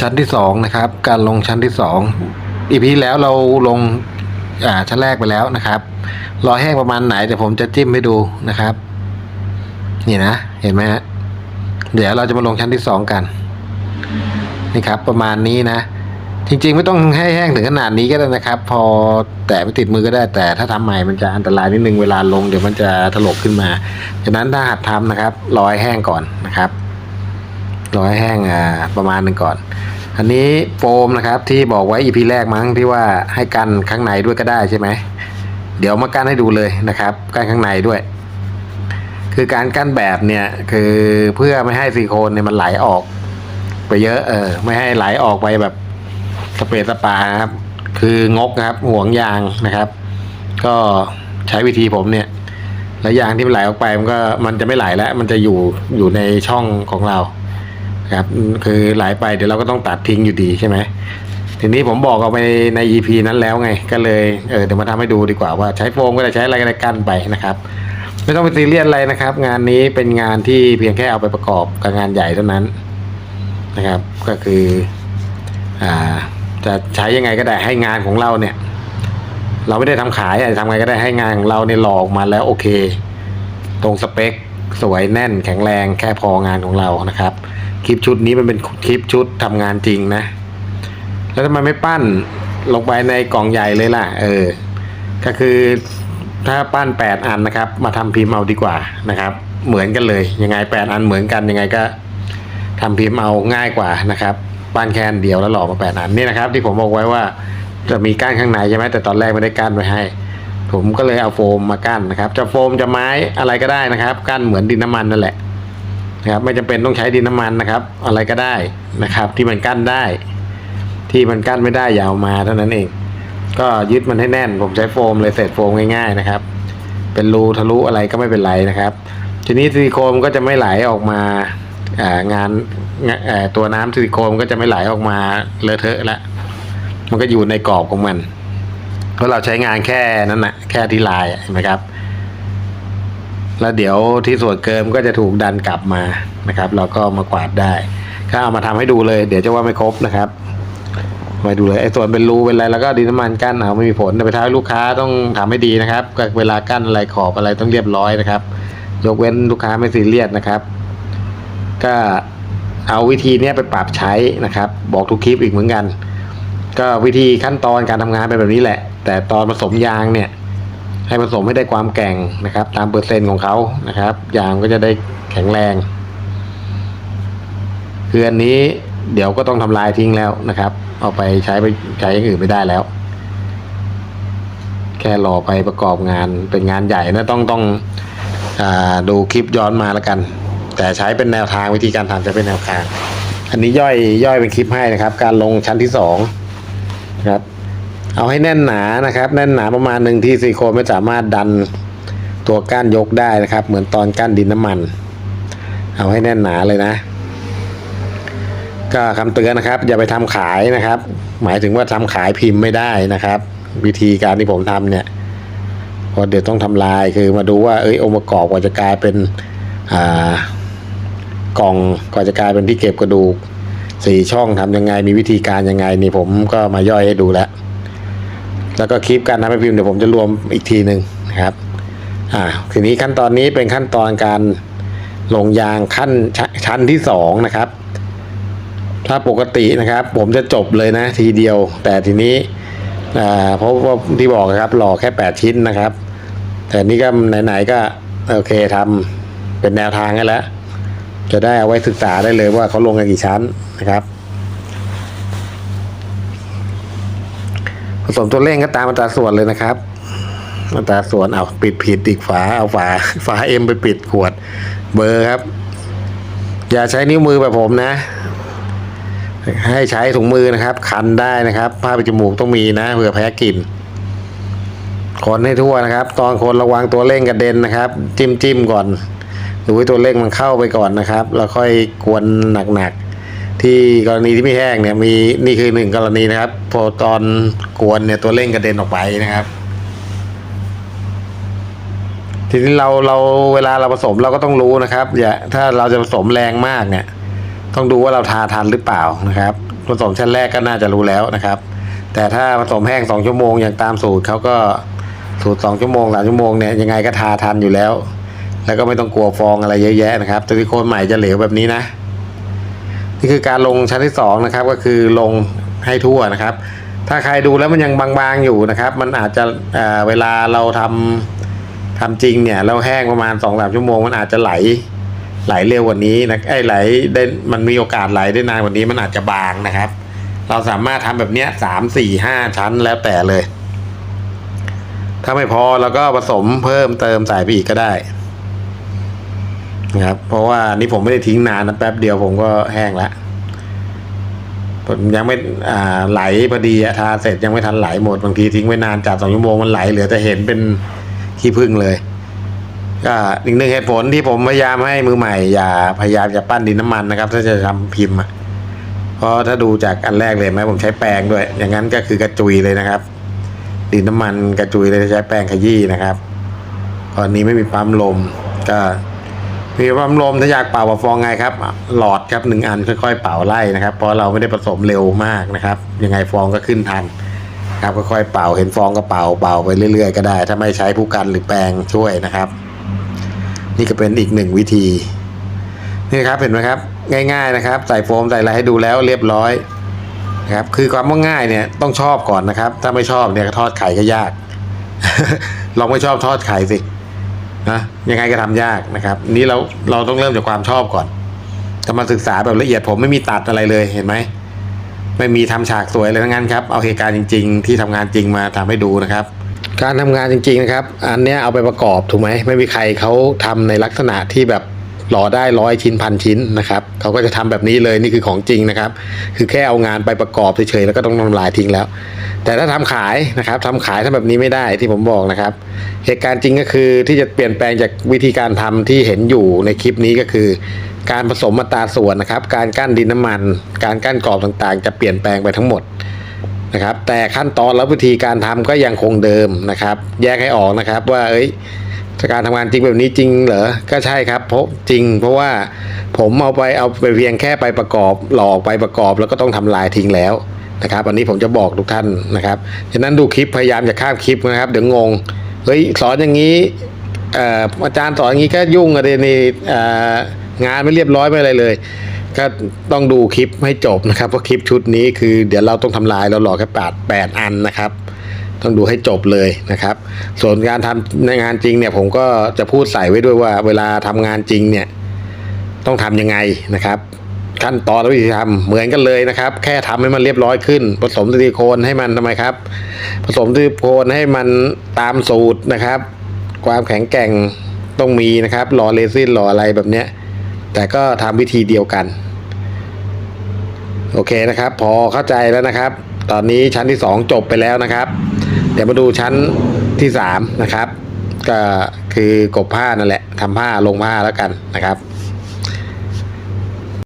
ชั้นที่สองนะครับ การลงชั้นที่สองอีพีแล้วเราลงอ่าชั้นแรกไปแล้วนะครับรอแห้งประมาณไหนเดี๋ยวผมจะจิ้มให้ดูนะครับ นี่นะเห็นไหมฮะเดี๋ยวเราจะมาลงชั้นที่สองกันนี่ครับ ประมาณนี้นะ จริงๆไม่ต้องให้แห้งถึงขนาดนี้ก็ได้นะครับ พอแตะไปติดมือก็ได้แต่ถ้าทำใหม่มันจะอันตรายนิดนึงเวลาลงเดี๋ยวมันจะถลกขึ้นมาฉะนั้นถ้าหัดทำนะครับรอให้แห้งก่อนนะครับ รอให้แห้งอ่าประมาณหนึ่งก่อน อันนี้โฟมนะครับที่บอกไว้ EP แรกมั้งที่ว่าให้กันข้างในด้วยก็ได้ใช่ไหมเดี๋ยวมากั้นให้ดูเลยนะครับกั้นข้างในด้วย คือการกั้นแบบเนี่ยคือเพื่อไม่ให้ซิลิโคนเนี่ยมันไหลออก ไปเยอะเออไม่ให้ไหลออกไปแบบสเปรย์สปาครับ คืองกนะครับห่วงยางนะครับ ก็ใช้วิธีผมเนี่ย แล้วยางที่มันไหลออกไปมันก็มันจะไม่ไหลแล้ว มันจะอยู่อยู่ในช่องของเรา ครับ คือไหลไปเดี๋ยวเราก็ต้องตัดทิ้งอยู่ดีใช่ไหมทีนี้ผมบอกเอาไปใน EP นั้นแล้วไง ก็เลยเออเดี๋ยวมาทำให้ดูดีกว่าว่าใช้โฟมก็ได้ใช้อะไรก็ได้กั้นไปนะครับ ไม่ต้องไปซีเรียสอะไรนะครับ งานนี้เป็นงานที่เพียงแค่เอาไปประกอบกับงานใหญ่เท่านั้นนะครับ ก็คืออ่าจะใช้ยังไงก็ได้ให้งานของเราเนี่ย เราไม่ได้ทำขายอะไรทำไงก็ได้ให้งานของเราเนี่ยหลอกมาแล้วโอเค ตรงสเปค สวยแน่นแข็งแรงแค่พองานของเรานะครับ คลิปชุดนี้มันเป็นคลิปชุดทำงานจริงนะ แล้วทำไมไม่ปั้นลงไปในกล่องใหญ่เลยล่ะ เออ ก็คือถ้าปั้นแปดอันนะครับ มาทำพิมพ์เอาดีกว่านะครับ เหมือนกันเลย ยังไงแปดอันเหมือนกันยังไงก็ทำพิมพ์เอาง่ายกว่านะครับปั้นแค่นเดียวแล้วหล่อมาแปดอันนี่นะครับ ที่ผมบอกไว้ว่าจะมีก้านข้างในใช่ไหมแต่ตอนแรกไม่ได้ก้านไว้ให้ ผมก็เลยเอาโฟมมากั้นนะครับ จะโฟมจะไม้อะไรก็ได้นะครับ กั้นเหมือนดินน้ำมันนั่นแหละ นะครับไม่จำเป็นต้องใช้ดินน้ำมันนะครับ อะไรก็ได้นะครับ ที่มันกั้นได้ ที่มันกั้นไม่ได้อยาวมาเท่านั้นเอง ก็ยึดมันให้แน่น ผมใช้โฟมเลยเศษโฟมง่าย ๆนะครับ เป็นรูทะลุอะไรก็ไม่เป็นไรนะครับ ทีนี้ซิลิโคนก็จะไม่ไหลออกมาอ่างานตัวน้ำซิลิโคนก็จะไม่ไหลออกมาเลอะเทอะละมันก็อยู่ในกรอบของมันเพราะเราใช้งานแค่นั้นนะแค่ที่ลายเห็นไหมครับ แล้วเดี๋ยวที่ส่วนเกินก็จะถูกดันกลับมานะครับ เราก็มากวาดได้ก็เอามาทำให้ดูเลย เดี๋ยวจะว่าไม่ครบนะครับมาดูเลยไอ้ส่วนเป็นรูเป็นอะไรแล้วก็ดินน้ำมันกั้นเอาไม่มีผลแต่ไปท้ายลูกค้าต้องทำให้ดีนะครับเวลากั้นอะไรขอบอะไรต้องเรียบร้อยนะครับ ยกเว้นลูกค้าไม่ซีเรียสนะครับ ก็เอาวิธีนี้ไปปรับใช้นะครับ บอกทุกคลิปอีกเหมือนกัน ก็วิธีขั้นตอนการทำงานเป็นแบบนี้แหละ แต่ตอนผสมยางเนี่ย ให้ผสมให้ได้ความแกร่งนะครับ ตามเปอร์เซ็นต์ของเขานะครับ ยางก็จะได้แข็งแรงคืออันนี้เดี๋ยวก็ต้องทำลายทิ้งแล้วนะครับ เอาไปใช้ไปใช้อย่างอื่นไม่ได้แล้ว แค่รอไปประกอบงานเป็นงานใหญ่นะต้องต้องอดูคลิปย้อนมาแล้วกัน แต่ใช้เป็นแนวทางวิธีการทำจะเป็นแนวทาง อันนี้ย่อยย่อยเป็นคลิปให้นะครับ การลงชั้นที่สองนะครับ เอาให้แน่นหนานะครับ แน่นหนาประมาณหนึ่งที่ซิลิโคนไม่สามารถดันตัวก้านยกได้นะครับ เหมือนตอนก้านดินน้ำมัน เอาให้แน่นหนาเลยนะ ก็คำเตือนนะครับ อย่าไปทำขายนะครับ หมายถึงว่าทำขายพิมพ์ไม่ได้นะครับ วิธีการที่ผมทำเนี่ยพราะเดี๋ยวต้องทำลายคือมาดูว่าเอ้ยองค์ประกอบกว่าจะกลายเป็นอ่ากล่องกว่าจะกลายเป็นที่เก็บกระดูกสี่ช่องทำยังไงมีวิธีการยังไงนี่ผมก็มาย่อยให้ดูแล้ว แล้วก็คลิปการทำให้พิมพ์เดี๋ยวผมจะรวมอีกทีหนึ่งนะครับอ่าทีนี้ขั้นตอนนี้เป็นขั้นตอนการลงยางขั้นชชั้นที่สองนะครับ ถ้าปกตินะครับ ผมจะจบเลยนะทีเดียว แต่ทีนี้อ่าเพราะว่าที่บอกนะครับหล่อแค่ 8 ชิ้นนะครับ แต่นี่ก็ไหนๆก็โอเคทำเป็นแนวทางให้แล้ว จะได้เอาไว้ศึกษาได้เลยว่าเขาลงกันกี่ชั้นนะครับ สมตัวเร่งก็ตามอัตราส่วนเลยนะครับอัตราส่วนเอาปิดผิดอีกฝาเอาฝาฝาเอ็มไปปิดขวด เบอร์ครับ อย่าใช้นิ้วมือแบบผมนะ ให้ใช้ถุงมือนะครับ คันได้นะครับผ้าปิดจมูกต้องมีนะเผื่อแพ้กลิ่นคนให้ทั่วนะครับ ตอนคนระวังตัวเร่งกระเด็นนะครับ จิ้มจิ้มก่อนดูให้ตัวเร่งมันเข้าไปก่อนนะครับ แล้วค่อยกวนหนัก ที่กรณีที่ไม่แห้งเนี่ยมีนี่คือหนึ่งกรณีนะครับ พอตอนกวนเนี่ยตัวเร่งกระเด็นออกไปนะครับ ทีนี้เราเราเวลาเราผสมเราก็ต้องรู้นะครับอย่าถ้าเราจะผสมแรงมากเนี่ย ต้องดูว่าเราทาทันหรือเปล่านะครับ ผสมชั้นแรกก็น่าจะรู้แล้วนะครับ แต่ถ้าผสมแห้งสองชั่วโมงอย่างตามสูตรเขาก็สูตรสองชั่วโมงสามชั่วโมงเนี่ยยังไงก็ทาทันอยู่แล้ว แล้วก็ไม่ต้องกลัวฟองอะไรเยอะแยะนะครับซิลิโคนใหม่จะเหลวแบบนี้นะ นี่คือการลงชั้นที่สองนะครับก็คือลงให้ทั่วนะครับ ถ้าใครดูแล้วมันยังบางๆอยู่นะครับ มันอาจจะเเวลาเราทำทำจริงเนี่ยเราแห้งประมาณสองสามชั่วโมง มันอาจจะไหลไหลเร็วกว่านี้นะไอ้ไหลได้มันมีโอกาสไหลได้นานกว่านี้มันอาจจะบางนะครับ เราสามารถทำแบบเนี้ยสามสี่ห้าชั้นแล้วแต่เลย ถ้าไม่พอเราก็ผสมเพิ่มเติมใส่ไปอีกก็ได้ นะครับ เพราะว่านี่ผมไม่ได้ทิ้งนานนะแป๊บเดียวผมก็แห้งแล้วผมยังไม่อ่าไหลพอดีอะทาเสร็จยังไม่ทันไหลหมดบางทีทิ้งไว้นานจัดสองชั่วโมงมันไหลเหลือแต่เห็นเป็นขี้ผึ้งเลยก็อีกหนึ่งเหตุผลที่ผมพยายามให้มือใหม่ อย่าพยายามจะปั้นดินน้ำมันนะครับ ถ้าจะทำพิมพ์อะเพราะถ้าดูจากอันแรกเลยไหมผมใช้แปรงด้วย อย่างนั้นก็คือกระจุยเลยนะครับ ดินน้ำมันกระจุยเลยใช้แป้งขยี้นะครับตอนนี้ไม่มีปั๊มลมก็ มีปั๊มลมถ้าอยากเป่าฟองไงครับ หลอดครับหนึ่งอันค่อยๆเป่าไล่นะครับ เพราะเราไม่ได้ผสมเร็วมากนะครับ ยังไงฟองก็ขึ้นทันครับค่อยๆเป่าเห็นฟองก็เป่าเป่าไปเรื่อย ๆ ก็ได้ ถ้าไม่ใช้ผู้กันหรือแปรงช่วยนะครับ นี่ก็เป็นอีกหนึ่งวิธี นี่ครับเห็นไหมครับ ง่าย ๆนะครับ ใส่โฟมใส่อะไรให้ดูแล้วเรียบร้อยนะครับคือความว่าง่ายเนี่ยต้องชอบก่อนนะครับ ถ้าไม่ชอบเนี่ยทอดไข่ก็ยาก ลองไม่ชอบทอดไข่สิ นะยังไงก็ทำยากนะครับ นี่เราเราต้องเริ่มจากความชอบก่อนจะมาศึกษาแบบละเอียดผมไม่มีตัดอะไรเลยเห็นไหมไม่มีทำฉากสวยอะไรทั้งนั้นครับเอาเหตุการณ์จริง ๆ ที่ทำงานจริงมาทำให้ดูนะครับ การทำงานจริง ๆ นะครับ อันเนี้ยเอาไปประกอบถูกไหมไม่มีใครเขาทำในลักษณะที่แบบหล่อได้ร้อยชิ้นพันชิ้นนะครับเขาก็จะทำแบบนี้เลยนี่คือของจริงนะครับ คือแค่เอางานไปประกอบเฉยๆแล้วก็ต้องทำลายทิ้งแล้ว แต่ถ้าทำขายนะครับทำขายทำแบบนี้ไม่ได้ที่ผมบอกนะครับ เหตุการณ์จริงก็คือที่จะเปลี่ยนแปลงจากวิธีการทำที่เห็นอยู่ในคลิปนี้ก็คือ การผสมอัตราส่วนนะครับ การกั้นดินน้ำมัน การกั้นกรอบต่างๆ จะเปลี่ยนแปลงไปทั้งหมดนะครับ แต่ขั้นตอนและวิธีการทำก็ยังคงเดิมนะครับ แยกให้ออกนะครับว่าเอ้ยการทำงานจริงแบบนี้จริงเหรอ ก็ใช่ครับเพราะจริง เพราะว่าผมเอาไปเอาไปเพียงแค่ไปประกอบหลอกไปประกอบแล้วก็ต้องทำลายทิ้งแล้ว นะครับอันนี้ผมจะบอกทุกท่านนะครับฉะนั้นดูคลิปพยายามจะข้ามคลิปนะครับ เดี๋ยวงงเฮ้ยสอนอย่างนี้อาจารย์สอนอย่างนี้ก็ยุ่งอะเดนี่งานไม่เรียบร้อยไม่อะไรเลย ก็ต้องดูคลิปให้จบนะครับเพราะคลิปชุดนี้คือเดี๋ยวเราต้องทำลายเราหลอกแค่แปดแปดอันนะครับ ต้องดูให้จบเลยนะครับ ส่วนการทำในงานจริงเนี่ยผมก็จะพูดใส่ไว้ด้วยว่าเวลาทำงานจริงเนี่ยต้องทำยังไงนะครับ ขั้นตอนและวิธีทำเหมือนกันเลยนะครับ แค่ทำให้มันเรียบร้อยขึ้น ผสมซิลิโคนให้มันทำไมครับ ผสมซิลิโคนให้มันตามสูตรนะครับ ความแข็งแกร่งต้องมีนะครับรอเรซินรออะไรแบบเนี้ย แต่ก็ทำวิธีเดียวกัน โอเคนะครับ พอเข้าใจแล้วนะครับ ตอนนี้ชั้นที่สองจบไปแล้วนะครับ เดี๋ยวมาดูชั้นที่สามนะครับ ก็คือกบผ้านั่นแหละทำผ้าลงผ้าแล้วกันนะครับ